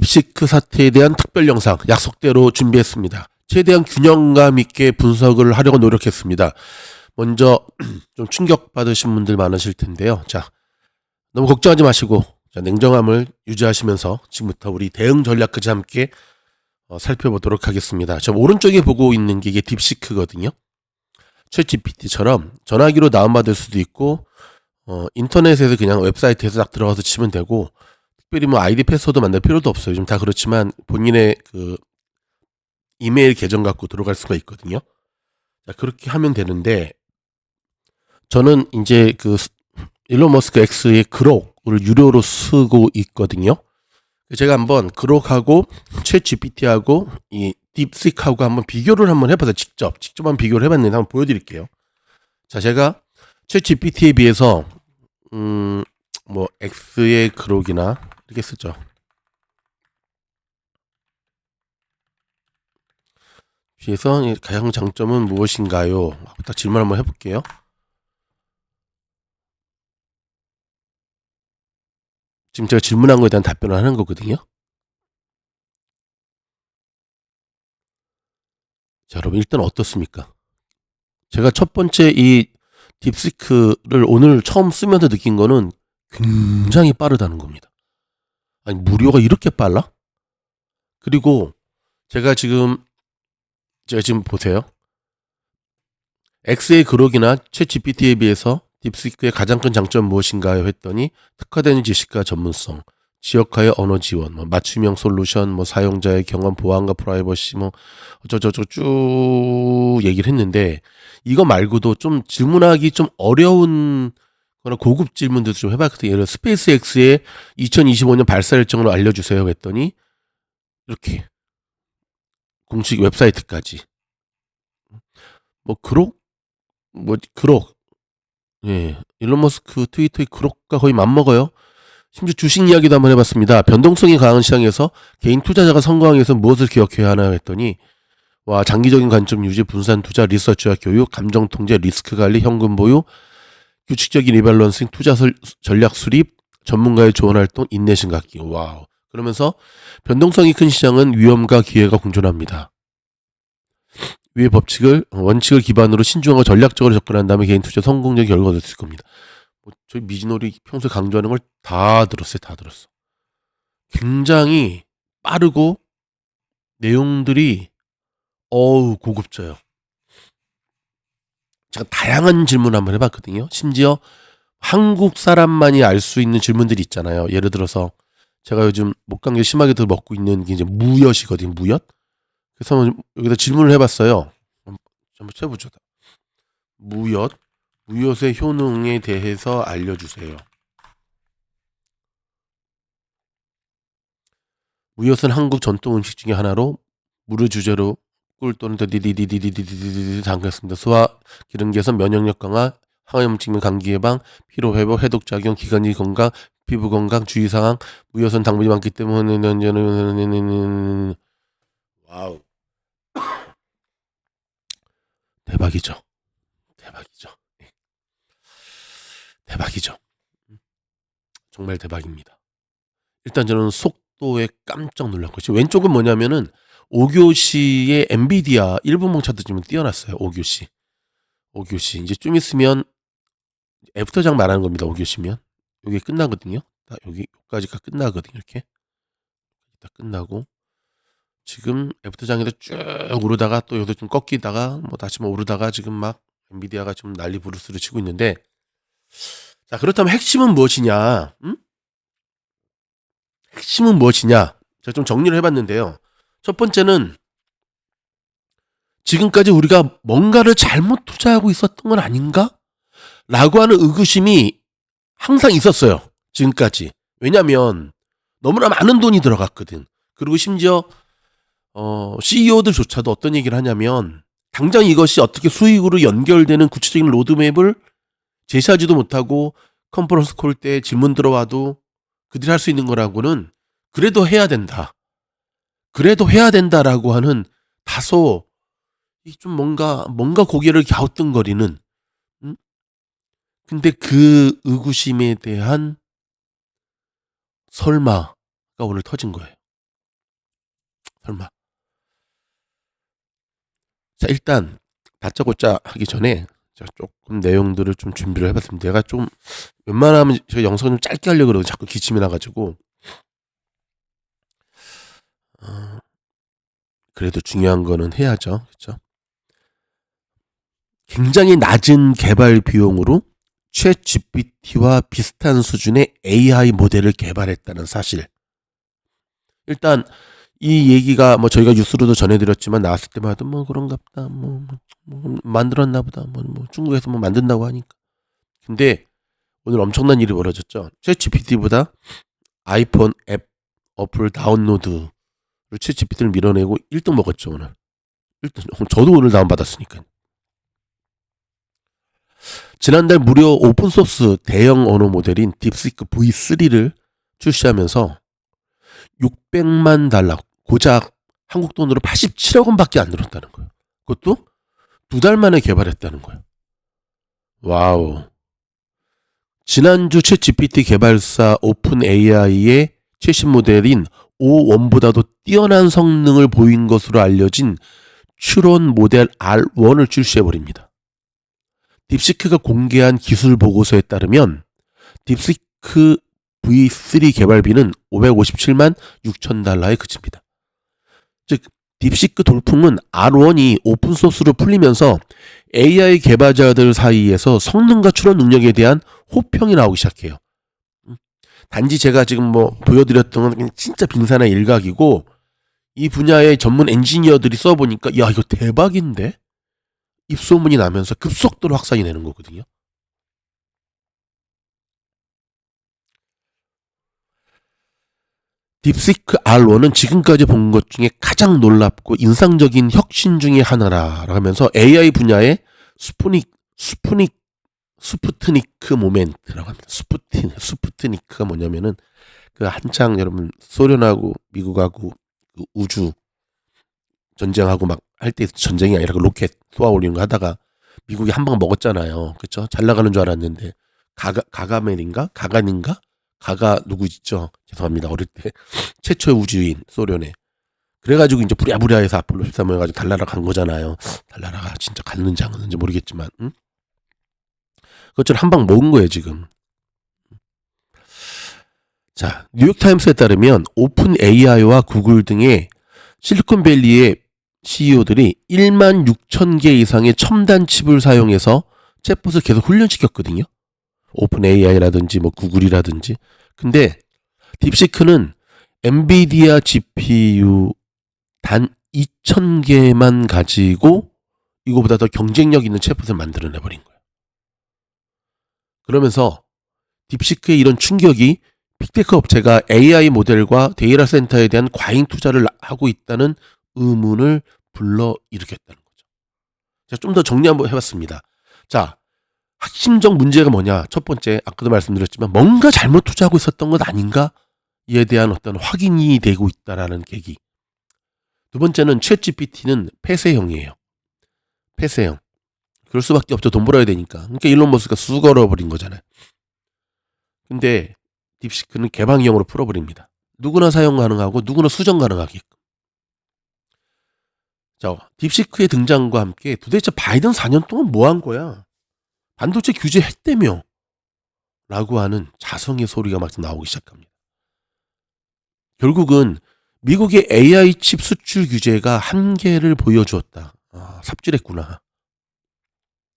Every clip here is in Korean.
딥시크 사태에 대한 특별 영상 약속대로 준비했습니다. 최대한 균형감 있게 분석을 하려고 노력했습니다. 먼저 좀 충격받으신 분들 많으실 텐데요. 자, 너무 걱정하지 마시고 자, 냉정함을 유지하시면서 지금부터 우리 대응 전략까지 함께 어, 살펴보도록 하겠습니다. 저 오른쪽에 보고 있는 게 이게 딥시크거든요. 최 GPT처럼 전화기로 다운받을 수도 있고 어, 인터넷에서 그냥 웹사이트에서 딱 들어가서 치면 되고 특별히 뭐 아이디 패스워드 만들 필요도 없어요. 요즘 다 그렇지만 본인의 그 이메일 계정 갖고 들어갈 수가 있거든요. 자, 그렇게 하면 되는데 저는 이제 그 스- 일론 머스크 X의 그록을 유료로 쓰고 있거든요. 제가 한번 그록하고 최 GPT하고 이 딥식하고 한번 비교를 한번 해봤어요. 직접 직접 한번 비교를 해봤는데 한번 보여드릴게요. 자, 제가 최 GPT에 비해서 음 뭐 X의 그록이나 이렇게 쓰죠. 이 가장 장점은 무엇인가요? 딱 질문 한번 해볼게요. 지금 제가 질문한 거에 대한 답변을 하는 거거든요. 자, 여러분 일단 어떻습니까? 제가 첫 번째 이 딥시크를 오늘 처음 쓰면서 느낀 거는 굉장히 빠르다는 겁니다. 아니 무료가 이렇게 빨라? 그리고 제가 지금 제가 지금 보세요. X의 그록이나 최 GPT에 비해서 딥시크의 가장 큰 장점 무엇인가요? 했더니 특화된 지식과 전문성, 지역화의 언어 지원, 뭐 맞춤형 솔루션, 뭐 사용자의 경험 보안과 프라이버시, 뭐 어쩌저쩌 쭉 얘기를 했는데 이거 말고도 좀 질문하기 좀 어려운 거나 고급 질문들도 좀 해봤거든요. 예를 들어 스페이스 X의 2025년 발사 일정을 알려주세요. 했더니 이렇게 공식 웹사이트까지 뭐 그록 뭐 그록 예 일론 머스크 트위터의 그록과 거의 맞먹어요. 심지어 주식 이야기도 한번 해봤습니다. 변동성이 강한 시장에서 개인 투자자가 성공하기 위해서 무엇을 기억해야 하나 했더니 와 장기적인 관점 유지, 분산 투자, 리서치와 교육, 감정 통제, 리스크 관리, 현금 보유, 규칙적인 리밸런싱, 투자 설- 전략 수립, 전문가의 조언 활동, 인내심 갖기. 와우. 그러면서 변동성이 큰 시장은 위험과 기회가 공존합니다. 위의 법칙을 원칙을 기반으로 신중하고 전략적으로 접근한 다음에 개인 투자 성공적 결과가 있을 겁니다. 뭐 저희 미진홀이 평소에 강조하는 걸 다 들었어요. 다 들었어. 굉장히 빠르고 내용들이 어우 고급져요. 제가 다양한 질문 한번 해봤거든요. 심지어 한국 사람만이 알 수 있는 질문들이 있잖아요. 예를 들어서 제가 요즘 목감기 심하게 더 먹고 있는 게 이제 무엿이거든요. 무엿. 그래서 여기다 질문을 해봤어요. 한번 쳐보죠. 무엿, 무엿의 효능에 대해서 알려주세요. 무엿은 한국 전통 음식 중에 하나로 물을 주재로 꿀 또는 디디디디디디디디디 담갔습니다. 소화 기능 개선, 면역력 강화, 항염 증명, 감기 예방, 피로 회복, 해독 작용, 기관지 건강, 피부 건강, 주의 사항, 무효선 당분이 많기 때문에 와우 대박이죠. 대박이죠. 예. 대박이죠. 정말 대박입니다. 일단 저는 속도에 깜짝 놀랐고 지금 왼쪽은 뭐냐면은 오교시의 엔비디아 1분봉 차트 지금 띄워놨어요. 오교시. 오교시. 이제 좀 있으면 애프터장 말하는 겁니다. 오교시면. 여기 끝나거든요. 딱 여기 여기까지가 끝나거든요. 이렇게. 딱 끝나고 지금 애프터장에서 쭉 오르다가 또 여기서 좀 꺾이다가 뭐 다시 뭐 오르다가 지금 막 엔비디아가 좀 난리 부르스를 치고 있는데 자 그렇다면 핵심은 무엇이냐? 음? 핵심은 무엇이냐? 제가 좀 정리를 해봤는데요. 첫 번째는 지금까지 우리가 뭔가를 잘못 투자하고 있었던 건 아닌가? 라고 하는 의구심이 항상 있었어요. 지금까지. 왜냐면 너무나 많은 돈이 들어갔거든. 그리고 심지어 어, CEO들조차도 어떤 얘기를 하냐면 당장 이것이 어떻게 수익으로 연결되는 구체적인 로드맵을 제시하지도 못하고 컨퍼런스 콜 때 질문 들어와도 그들이 할 수 있는 거라고는 그래도 해야 된다. 그래도 해야 된다라고 하는 다소 이좀 뭔가 뭔가 고개를 갸우뚱거리는 음? 근데 그 의구심에 대한 설마가 오늘 터진 거예요. 설마. 자, 일단 다짜고짜 하기 전에 제가 조금 내용들을 좀 준비를 해봤습니다. 제가 좀 웬만하면 제가 영상 좀 짧게 하려고 그러고 자꾸 기침이 나가지고 어, 그래도 중요한 거는 해야죠. 그렇죠? 굉장히 낮은 개발 비용으로 최 GPT와 비슷한 수준의 AI 모델을 개발했다는 사실. 일단 이 얘기가 뭐 저희가 뉴스로도 전해드렸지만 나왔을 때마다 뭐 그런가 보다 뭐, 뭐, 뭐 만들었나 보다 뭐, 뭐 중국에서 뭐 만든다고 하니까 근데 오늘 엄청난 일이 벌어졌죠 챗 GPT보다 아이폰 앱 어플 다운로드 를챗 GPT를 밀어내고 1등 먹었죠 오늘 1등 저도 오늘 다운받았으니까 지난달 무료 오픈소스 대형 언어 모델인 딥시크 V3를 출시하면서 600만 달러, 고작 한국 돈으로 87억 원밖에 안 들었다는 거예요. 그것도 두 달 만에 개발했다는 거예요. 와우. 지난주 챗 GPT 개발사 오픈 AI의 최신 모델인 O1보다도 뛰어난 성능을 보인 것으로 알려진 추론 모델 R1을 출시해버립니다. 딥시크가 공개한 기술 보고서에 따르면 딥시크 V3 개발비는 557만 6천 달러에 그칩니다. 즉 딥시크 돌풍은 R1이 오픈소스로 풀리면서 AI 개발자들 사이에서 성능과 추론 능력에 대한 호평이 나오기 시작해요. 음, 단지 제가 지금 뭐 보여드렸던 건 진짜 빙산의 일각이고 이 분야의 전문 엔지니어들이 써보니까 야 이거 대박인데 입소문이 나면서 급속도로 확산이 되는 거거든요. 딥시크 R1은 지금까지 본 것 중에 가장 놀랍고 인상적인 혁신 중의 하나라 하면서 AI 분야의 스푸닉 스푸닉 스푸트니크 모멘트라고 합니다. 스푸트 스푸트니크가 뭐냐면은 그 한창 여러분 소련하고 미국하고 그 우주 전쟁하고 막 할 때 전쟁이 아니라 그 로켓 쏘아 올리는 거 하다가 미국이 한 방 먹었잖아요. 그렇죠? 잘 나가는 줄 알았는데 가가 가가멜인가 가간인가 가가 누구 있죠? 죄송합니다. 어릴 때 최초의 우주인 소련에 그래가지고 이제 부랴부랴해서 아폴로 13 해가지고 달나라 간 거잖아요. 달나라가 진짜 갔는지 안 갔는지 모르겠지만 응? 그것처럼 한 방 먹은 거예요 지금. 자 뉴욕타임스에 따르면 오픈 AI와 구글 등의 실리콘밸리의 CEO들이 1만 6천 개 이상의 첨단 칩을 사용해서 챗봇을 계속 훈련시켰거든요. 오픈 AI라든지 뭐 구글이라든지. 근데 딥시크는 엔비디아 GPU 단 2,000개만 가지고 이거보다 더 경쟁력 있는 챗봇을 만들어내 버린 거예요. 그러면서 딥시크의 이런 충격이 빅테크 업체가 AI 모델과 데이터 센터에 대한 과잉 투자를 하고 있다는 의문을 불러 일으켰다는 거죠. 자, 좀 더 정리 한번 해봤습니다. 자, 핵심적 문제가 뭐냐? 첫 번째, 아까도 말씀드렸지만 뭔가 잘못 투자하고 있었던 것 아닌가? 이에 대한 어떤 확인이 되고 있다라는 계기. 두 번째는 챗 GPT는 폐쇄형이에요. 폐쇄형. 그럴 수밖에 없죠. 돈 벌어야 되니까. 그러니까 일론 머스크가 쑥 걸어버린 거잖아요. 근데 딥시크는 개방형으로 풀어버립니다. 누구나 사용 가능하고 누구나 수정 가능하게끔. 자, 딥시크의 등장과 함께 도대체 바이든 4년 동안 뭐 한 거야? 반도체 규제 했다며? 라고 하는 자성의 소리가 막 나오기 시작합니다. 결국은 미국의 AI 칩 수출 규제가 한계를 보여주었다. 아, 삽질했구나.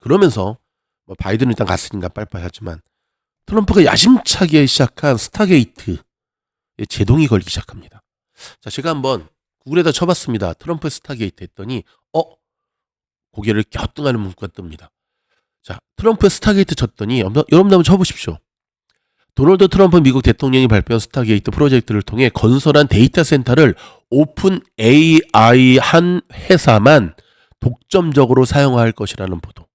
그러면서 뭐 바이든은 일단 갔으니까 빨리빨리 하지만 트럼프가 야심차게 시작한 스타게이트에 제동이 걸리기 시작합니다. 자, 제가 한번 구글에다 쳐봤습니다. 트럼프 스타게이트 했더니 어 고개를 갸우뚱하는 문구가 뜹니다. 자, 트럼프 스타게이트 쳤더니 여러분 한번 쳐보십시오. 도널드 트럼프 미국 대통령이 발표한 스타게이트 프로젝트를 통해 건설한 데이터 센터를 오픈 AI 한 회사만 독점적으로 사용할 것이라는 보도.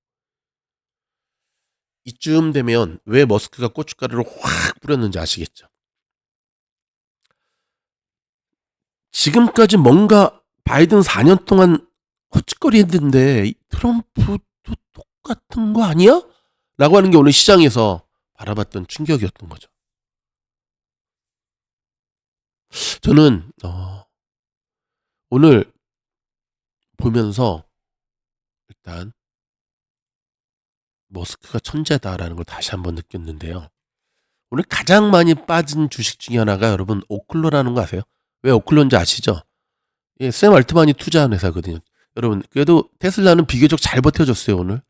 이쯤 되면 왜 머스크가 고춧가루를 확 뿌렸는지 아시겠죠? 지금까지 뭔가 바이든 4년 동안 헛짓거리 했는데 트럼프도 똑같은 거 아니야? 라고 하는 게 오늘 시장에서 바라봤던 충격이었던 거죠. 저는 어, 오늘 보면서 일단 머스크가 천재다라는 걸 다시 한번 느꼈는데요. 오늘 가장 많이 빠진 주식 중에 하나가 여러분 오클로라는 거 아세요? 왜 오클로인지 아시죠? 예, 샘 알트만이 투자한 회사거든요. 여러분 그래도 테슬라는 비교적 잘 버텨줬어요 오늘.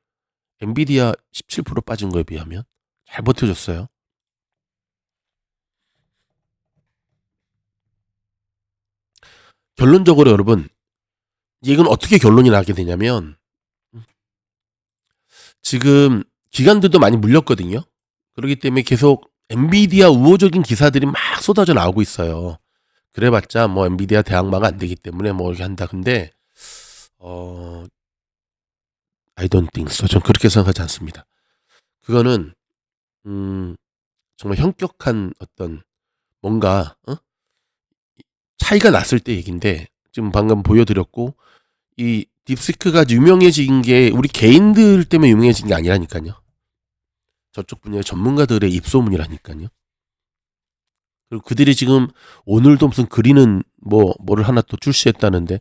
엔비디아 17% 빠진 거에 비하면 잘 버텨줬어요. 결론적으로 여러분 이건 어떻게 결론이 나게 되냐면 지금 기관들도 많이 물렸거든요. 그렇기 때문에 계속 엔비디아 우호적인 기사들이 막 쏟아져 나오고 있어요. 그래봤자 뭐 엔비디아 대항마가 안 되기 때문에 뭐 이렇게 한다. 근데 어 I don't think so. 전 그렇게 생각하지 않습니다. 그거는 음 정말 현격한 어떤 뭔가 어? 차이가 났을 때 얘긴데 지금 방금 보여드렸고 이 딥시크가 유명해진 게 우리 개인들 때문에 유명해진 게 아니라니까요. 저쪽 분야의 전문가들의 입소문이라니까요. 그리고 그들이 지금 오늘도 무슨 그리는 뭐 뭐를 하나 또 출시했다는데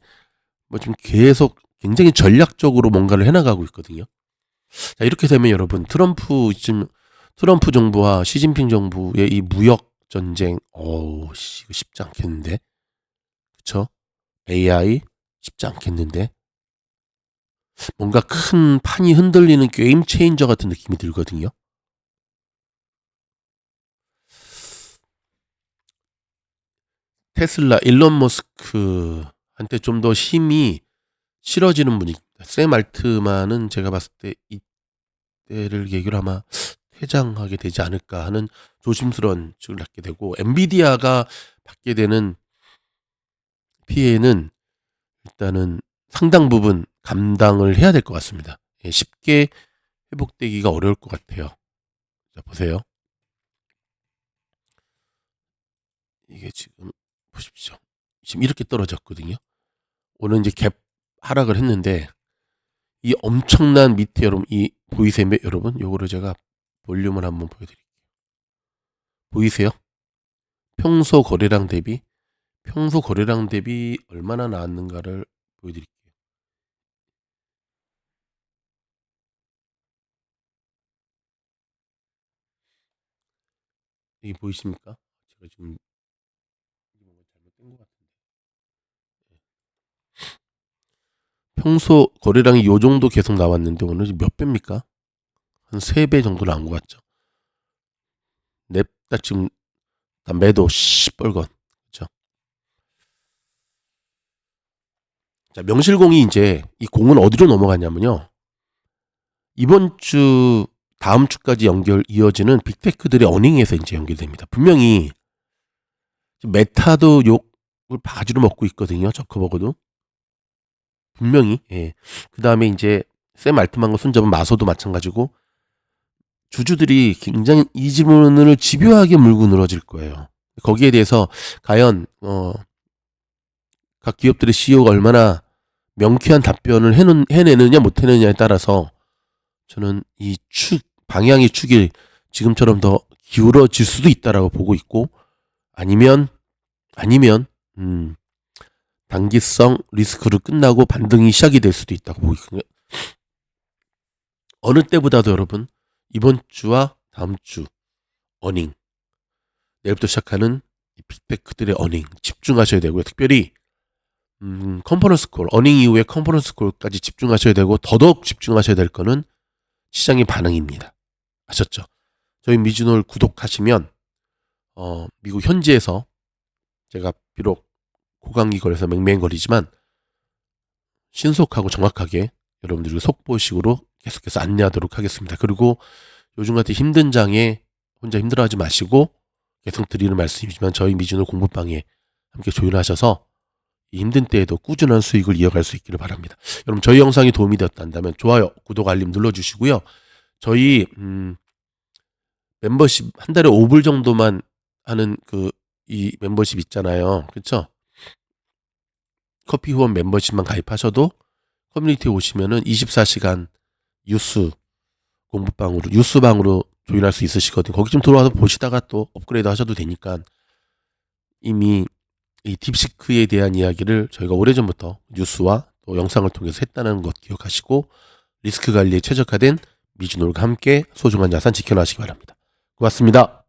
뭐 지금 계속 굉장히 전략적으로 뭔가를 해나가고 있거든요. 자 이렇게 되면 여러분 트럼프 지금 트럼프 정부와 시진핑 정부의 이 무역 전쟁 어우 씨 쉽지 않겠는데 그쵸? AI 쉽지 않겠는데 뭔가 큰 판이 흔들리는 게임 체인저 같은 느낌이 들거든요. 테슬라 일론 머스크한테 좀 더 힘이 실어지는 분이 샘 알트만은 제가 봤을 때 이때를 계기로 아마 퇴장하게 되지 않을까 하는 조심스러운 측을 갖게 되고 엔비디아가 받게 되는 피해는 일단은 상당 부분 감당을 해야 될 것 같습니다. 예, 쉽게 회복되기가 어려울 것 같아요. 자, 보세요. 이게 지금 보십시오. 지금 이렇게 떨어졌거든요. 오늘 이제 갭 하락을 했는데 이 엄청난 밑에 여러분 이 보이세요 여러분? 요거를 제가 볼륨을 한번 보여드릴게요. 보이세요? 평소 거래량 대비 평소 거래량 대비 얼마나 나왔는가를 보여드릴게요. 이게 보이십니까? 제가 지금 뭔가 잘못된 것 같은데. 예. 평소 거래량이 요 정도 계속 나왔는데 오늘 몇 배입니까? 한 세 배 정도 나온 것 같죠. 냅다 지금 다 매도 시뻘건 그렇죠. 자 명실공히 이제 이 공은 어디로 넘어가냐면요. 이번 주 다음 주까지 연결 이어지는 빅테크들의 어닝에서 이제 연결됩니다. 분명히 메타도 욕을 바지로 먹고 있거든요. 저커버거도 분명히 예. 그 다음에 이제 샘 알트만과 손잡은 마소도 마찬가지고 주주들이 굉장히 이 질문을 집요하게 물고 늘어질 거예요. 거기에 대해서 과연 어, 각 기업들의 CEO가 얼마나 명쾌한 답변을 해내느냐 못해내느냐에 따라서 저는 이축 방향의 축이 지금처럼 더 기울어질 수도 있다라고 보고 있고 아니면 아니면 음, 단기성 리스크로 끝나고 반등이 시작이 될 수도 있다고 보고 있거든요. 어느 때보다도 여러분 이번 주와 다음 주 어닝 내일부터 시작하는 빅테크들의 어닝 집중하셔야 되고요. 특별히 음, 컨퍼런스 콜, 어닝 이후에 컨퍼런스 콜까지 집중하셔야 되고 더더욱 집중하셔야 될 거는 시장의 반응입니다. 아셨죠? 저희 미주노를 구독하시면 어, 미국 현지에서 제가 비록 고강기 거래서 맹맹거리지만 신속하고 정확하게 여러분들이 속보식으로 계속해서 안내하도록 하겠습니다. 그리고 요즘 같은 힘든 장에 혼자 힘들어하지 마시고 계속 드리는 말씀이지만 저희 미주노 공부방에 함께 조율하셔서 이 힘든 때에도 꾸준한 수익을 이어갈 수 있기를 바랍니다. 여러분 저희 영상이 도움이 되었다면 좋아요, 구독, 알림 눌러주시고요. 저희 음, 멤버십 한 달에 5불 정도만 하는 그 이 멤버십 있잖아요. 그렇죠? 커피 후원 멤버십만 가입하셔도 커뮤니티에 오시면은 24시간 뉴스 공부방으로 뉴스방으로 조인할 수 있으시거든요. 거기 좀 들어와서 보시다가 또 업그레이드 하셔도 되니까 이미 이 딥시크에 대한 이야기를 저희가 오래전부터 뉴스와 또 영상을 통해서 했다는 것 기억하시고 리스크 관리에 최적화된 미주놀과 함께 소중한 자산 지켜나시기 바랍니다. 고맙습니다.